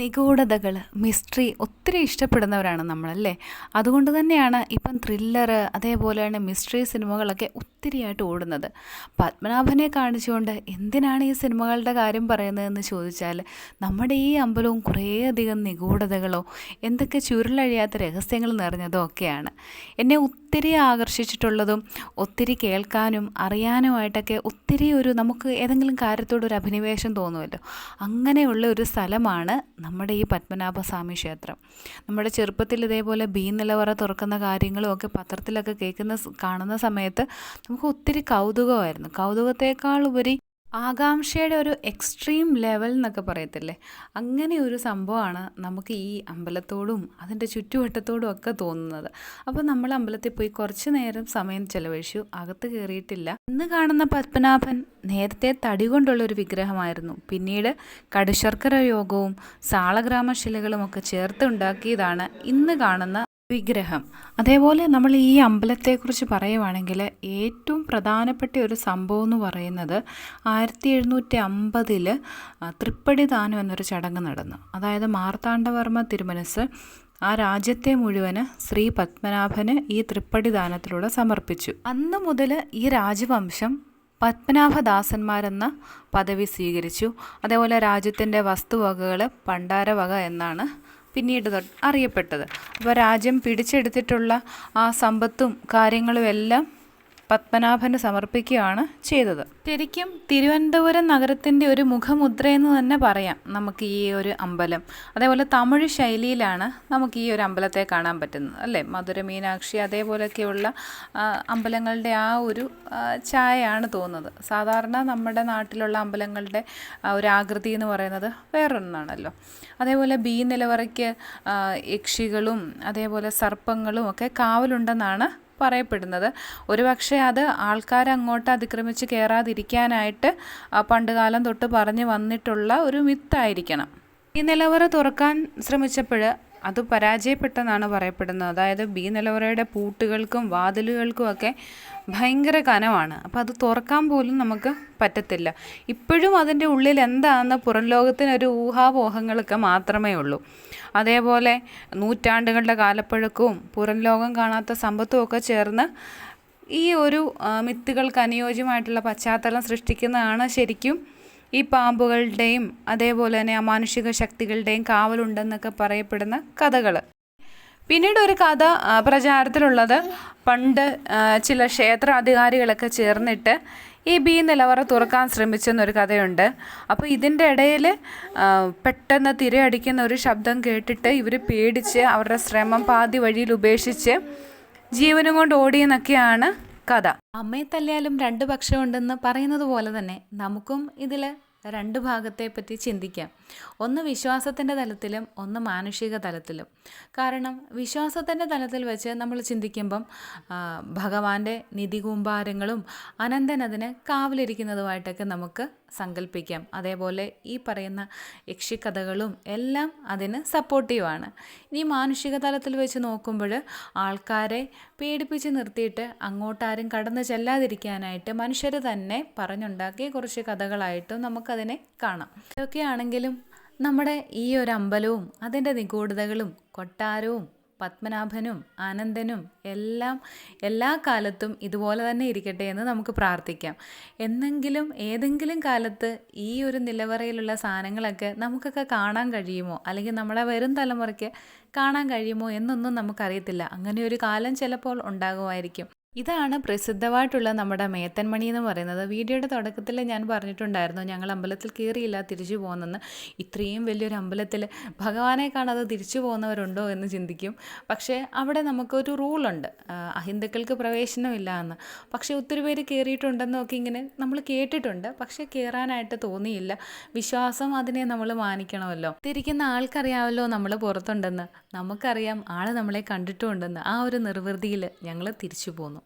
നിഗൂഢതകൾ mystery ഒത്തിരി ഇഷ്ടപ്പെടുന്നവരാണ് നമ്മളല്ലേ? അതുകൊണ്ട് തന്നെയാണ് ഇപ്പം ത്രില്ലർ അതേപോലെയാണ് മിസ്റ്ററി സിനിമകളൊക്കെ ഒത്തിരിയായിട്ട് ഓടുന്നത്. പത്മനാഭനെ കാണിച്ചുകൊണ്ട് എന്തിനാണ് ഈ സിനിമകളുടെ കാര്യം പറയുന്നതെന്ന് ചോദിച്ചാൽ നമ്മുടെ ഈ അമ്പലവും കുറേയധികം നിഗൂഢതകളോ എന്തൊക്കെ ചുരുളഴിയാത്ത രഹസ്യങ്ങൾ നിറഞ്ഞതോ ഒക്കെയാണ്. എന്നെ ഒത്തിരി ആകർഷിച്ചിട്ടുള്ളതും ഒത്തിരി കേൾക്കാനും അറിയാനുമായിട്ടൊക്കെ ഒത്തിരി ഒരു നമുക്ക് ഏതെങ്കിലും കാര്യത്തോട് ഒരു അഭിനിവേശം തോന്നുമല്ലോ. അങ്ങനെയുള്ള ഒരു സ്ഥലമാണ് നമ്മുടെ ഈ പത്മനാഭസ്വാമി ക്ഷേത്രം. നമ്മുടെ ചെറുപ്പത്തിൽ ഇതേപോലെ ബീ നിലവറ തുറക്കുന്ന കാര്യങ്ങളും ഒക്കെ പത്രത്തിലൊക്കെ കേൾക്കുന്ന കാണുന്ന സമയത്ത് നമുക്ക് ഒത്തിരി കൗതുകമായിരുന്നു. കൗതുകത്തേക്കാൾ ഉപരി ആകാംക്ഷയുടെ ഒരു എക്സ്ട്രീം ലെവൽ എന്നൊക്കെ പറയത്തില്ലേ? അങ്ങനെ ഒരു സംഭവമാണ് നമുക്ക് ഈ അമ്പലത്തോടും അതിന്റെ ചുറ്റുവട്ടത്തോടും ഒക്കെ തോന്നുന്നത്. അപ്പോൾ നമ്മൾ അമ്പലത്തിൽ പോയി കുറച്ച് നേരം സമയം ചെലവഴിച്ചു. അകത്ത് കയറിയിട്ടില്ല. ഇന്ന് കാണുന്ന പത്മനാഭൻ നേരത്തെ തടി കൊണ്ടുള്ള ഒരു വിഗ്രഹമായിരുന്നു. പിന്നീട് കടുശർക്കര യോഗവും സാളഗ്രാമ ശിലകളും ഒക്കെ ചേർത്ത് ഉണ്ടാക്കിയതാണ് ഇന്ന് കാണുന്ന വിഗ്രഹം. അതേപോലെ നമ്മൾ ഈ അമ്പലത്തെക്കുറിച്ച് പറയുവാണെങ്കിൽ ഏറ്റവും പ്രധാനപ്പെട്ട ഒരു സംഭവം എന്ന് പറയുന്നത് ആയിരത്തി എഴുന്നൂറ്റി അമ്പതിൽ തൃപ്പടി ദാനം എന്നൊരു ചടങ്ങ് നടന്നു. അതായത് മാർത്താണ്ഡവർമ്മ തിരുമനസ് ആ രാജ്യത്തെ മുഴുവൻ ശ്രീ പത്മനാഭന് ഈ തൃപ്പടി ദാനത്തിലൂടെ സമർപ്പിച്ചു. അന്ന് മുതൽ ഈ രാജവംശം പത്മനാഭദാസന്മാരെന്ന പദവി സ്വീകരിച്ചു. അതേപോലെ രാജ്യത്തിന്റെ വസ്തുവകകൾ പണ്ടാരവക എന്നാണ് പിന്നീട് അറിയപ്പെട്ടത്. അപ്പോൾ രാജ്യം പിടിച്ചെടുത്തിട്ടുള്ള ആ സമ്പത്തും കാര്യങ്ങളും എല്ലാം പത്മനാഭന് സമർപ്പിക്കുകയാണ് ചെയ്തത്. ശരിക്കും തിരുവനന്തപുരം നഗരത്തിന്റെ ഒരു മുഖമുദ്രയെന്ന് തന്നെ പറയാം നമുക്ക് ഈ ഒരു അമ്പലം. അതേപോലെ തമിഴ് ശൈലിയിലാണ് നമുക്ക് ഈ ഒരു അമ്പലത്തെ കാണാൻ പറ്റുന്നത് അല്ലേ? മധുര മീനാക്ഷി അതേപോലെയൊക്കെയുള്ള അമ്പലങ്ങളുടെ ആ ഒരു ചായയാണ് തോന്നുന്നത്. സാധാരണ നമ്മുടെ നാട്ടിലുള്ള അമ്പലങ്ങളുടെ ഒരു ആകൃതി എന്ന് പറയുന്നത് വേറൊന്നാണല്ലോ. അതേപോലെ ബി നിലവറയ്ക്ക് യക്ഷികളും അതേപോലെ സർപ്പങ്ങളും ഒക്കെ കാവലുണ്ടെന്നാണ് പറയപ്പെടുന്നത്. ഒരുപക്ഷെ അത് ആൾക്കാർ അങ്ങോട്ട് അതിക്രമിച്ച് കയറാതിരിക്കാനായിട്ട് പണ്ടുകാലം തൊട്ട് പറഞ്ഞു വന്നിട്ടുള്ള ഒരു മിത്തായിരിക്കണം. ഈ നിലവറ തുറക്കാൻ ശ്രമിച്ചപ്പോൾ അത് പരാജയപ്പെട്ടെന്നാണ് പറയപ്പെടുന്നത്. അതായത് ബി നിലവറയുടെ പൂട്ടുകൾക്കും വാതിലുകൾക്കും ഒക്കെ ഭയങ്കര കനമാണ്. അപ്പോൾ അത് തുറക്കാൻ പോലും നമുക്ക് പറ്റത്തില്ല. ഇപ്പോഴും അതിന്റെ ഉള്ളിൽ എന്താണെന്ന് പുറം ലോകത്തിനൊരു ഊഹാപോഹങ്ങളൊക്കെ മാത്രമേ ഉള്ളൂ. അതേപോലെ നൂറ്റാണ്ടുകളുടെ കാലപ്പഴക്കവും പുറം ലോകം കാണാത്ത സമ്പത്തും ഒക്കെ ചേർന്ന് ഈ ഒരു മിത്തുകൾക്ക് അനുയോജ്യമായിട്ടുള്ള പശ്ചാത്തലം സൃഷ്ടിക്കുന്നതാണ് ശരിക്കും ഈ പാമ്പുകളുടെയും അതേപോലെ തന്നെ അമാനുഷിക ശക്തികളുടെയും കാവലുണ്ടെന്നൊക്കെ പറയപ്പെടുന്ന കഥകൾ പിന്നീട് ഒരു കഥ പ്രചാരത്തിലുള്ളത് പണ്ട് ചില ക്ഷേത്ര അധികാരികളൊക്കെ ചേർന്നിട്ട് ഈ ബി നിലവറ തുറക്കാൻ ശ്രമിച്ചെന്നൊരു കഥയുണ്ട്. അപ്പോൾ ഇതിന്റെ ഇടയിൽ പെട്ടെന്ന് തിരയടിക്കുന്ന ഒരു ശബ്ദം കേട്ടിട്ട് ഇവർ പേടിച്ച് അവരുടെ ശ്രമം പാതി വഴിയിൽ ഉപേക്ഷിച്ച് ജീവനും കൊണ്ട് ഓടിയെന്നൊക്കെയാണ് കഥ. അമ്മയെ തല്ലിയാലും രണ്ട് പക്ഷമുണ്ടെന്ന് പറയുന്നത് പോലെ തന്നെ നമുക്കും ഇതിൽ രണ്ട് ഭാഗത്തെ പറ്റി ചിന്തിക്കാം. ഒന്ന് വിശ്വാസത്തിന്റെ തലത്തിലും ഒന്ന് മാനുഷിക തലത്തിലും. കാരണം വിശ്വാസത്തിന്റെ തലത്തിൽ വെച്ച് നമ്മൾ ചിന്തിക്കുമ്പം ഭഗവാന്റെ നിധി കൂമ്പാരങ്ങളും അനന്തൻ അതിന് കാവലിരിക്കുന്നതുമായിട്ടൊക്കെ നമുക്ക് സങ്കല്പിക്കാം അതേപോലെ ഈ പറയുന്ന യക്ഷിക്കഥകളും എല്ലാം അതിന് സപ്പോർട്ടീവാണ് ഇനി മാനുഷിക തലത്തിൽ വെച്ച് നോക്കുമ്പോൾ ആൾക്കാരെ പേടിപ്പിച്ച് നിർത്തിയിട്ട് അങ്ങോട്ടാരും കടന്നു ചെല്ലാതിരിക്കാനായിട്ട് മനുഷ്യർ തന്നെ പറഞ്ഞുണ്ടാക്കിയ കുറച്ച് കഥകളായിട്ടും നമുക്കതിനെ കാണാം. ഇതൊക്കെയാണെങ്കിലും നമ്മുടെ ഈ ഒരു അമ്പലവും അതിന്റെ നിഗൂഢതകളും കൊട്ടാരവും പത്മനാഭനും ആനന്ദനും എല്ലാം എല്ലാ കാലത്തും ഇതുപോലെ തന്നെ ഇരിക്കട്ടെ എന്ന് നമുക്ക് പ്രാർത്ഥിക്കാം. എന്നെങ്കിലും ഏതെങ്കിലും കാലത്ത് ഈ ഒരു നിലവറയിലുള്ള സാധനങ്ങളൊക്കെ നമുക്കൊക്കെ കാണാൻ കഴിയുമോ? അല്ലെങ്കിൽ നമ്മളെ വരും തലമുറയ്ക്ക് കാണാൻ കഴിയുമോ എന്നൊന്നും നമുക്കറിയത്തില്ല. അങ്ങനെ ഒരു കാലം ചിലപ്പോൾ ഉണ്ടാകുമായിരിക്കും. ഇതാണ് പ്രസിദ്ധമായിട്ടുള്ള നമ്മുടെ മേത്തൻമണി എന്ന് പറയുന്നത്. വീഡിയോയുടെ തുടക്കത്തിൽ ഞാൻ പറഞ്ഞിട്ടുണ്ടായിരുന്നു ഞങ്ങൾ അമ്പലത്തിൽ കയറിയില്ല തിരിച്ചു പോകുന്നെന്ന് ഇത്രയും വലിയൊരു അമ്പലത്തിൽ ഭഗവാനെ കാണാതെ തിരിച്ചു പോകുന്നവരുണ്ടോ എന്ന് ചിന്തിക്കും. പക്ഷേ അവിടെ നമുക്കൊരു റൂളുണ്ട്. അഹിന്ദുക്കൾക്ക് പ്രവേശനമില്ല എന്ന്. പക്ഷേ ഒത്തിരി പേര് കയറിയിട്ടുണ്ടെന്നൊക്കെ ഇങ്ങനെ നമ്മൾ കേട്ടിട്ടുണ്ട്. പക്ഷേ കയറാനായിട്ട് തോന്നിയില്ല. വിശ്വാസം അതിനെ നമ്മൾ മാനിക്കണമല്ലോ. തിരിക്കുന്ന ആൾക്കറിയാമല്ലോ നമ്മൾ പുറത്തുണ്ടെന്ന്. നമുക്കറിയാം ആൾ നമ്മളെ കണ്ടിട്ടുണ്ടെന്ന്. ആ ഒരു നിർവൃതിയിൽ ഞങ്ങൾ തിരിച്ചു പോന്നു.